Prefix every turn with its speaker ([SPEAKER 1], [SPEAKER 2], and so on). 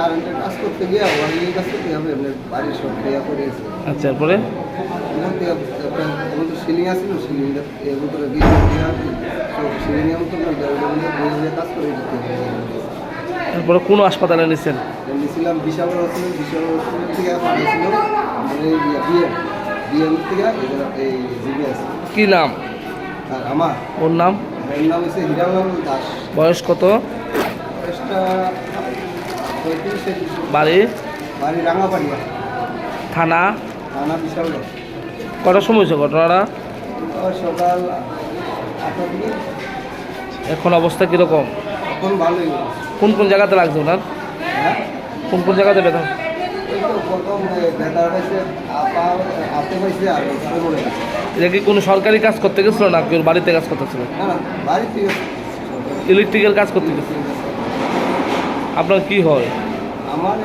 [SPEAKER 1] কারেন্টের কাজ করতে গিয়ে ওয়ারিং কাজ করতে হবে আপনার বাড়ির সব ক্রিয়া করেছে
[SPEAKER 2] আচ্ছা এরপরে?
[SPEAKER 1] ওখান থেকে একটা আমাদের সিলিং আছিল সিলিংটা এর ভিতরে দিয়ে আর কি তো কাজ করে দিতে হবে।
[SPEAKER 2] এরপরে কোন হাসপাতালে নিছেন?
[SPEAKER 1] নিয়েছিলাম বিশাল হসপিটাল বিশাল হসপিটাল থেকে পাঠিয়েছিল মানে বিয়ে বিএম থেকে এই জিবিএস
[SPEAKER 2] কি নাম?
[SPEAKER 1] আর আমার
[SPEAKER 2] ওর নাম?
[SPEAKER 1] এর নাম হচ্ছে হিরালাল দাস।
[SPEAKER 2] বয়স কত?
[SPEAKER 1] বয়সটা।
[SPEAKER 2] বাড়ি?
[SPEAKER 1] বাড়ি রাঙাপাড়িয়া।
[SPEAKER 2] থানা?
[SPEAKER 1] থানা
[SPEAKER 2] কটার সময় হয়েছে ঘটনাটা?
[SPEAKER 1] সকাল
[SPEAKER 2] এখন অবস্থা কীরকম?
[SPEAKER 1] এখন ভালোই।
[SPEAKER 2] কোন কোন জায়গাতে লাগছে ওনার?
[SPEAKER 1] হ্যাঁ?
[SPEAKER 2] কোন কোন জায়গাতে ব্যথা। এটা কি কোনো সরকারি কাজ করতে গেছিল না কেউ বাড়িতে কাজ করতেছিল? ইলেকট্রিক্যাল কাজ করতে গেছিল আপনার কি হয়?
[SPEAKER 1] আমার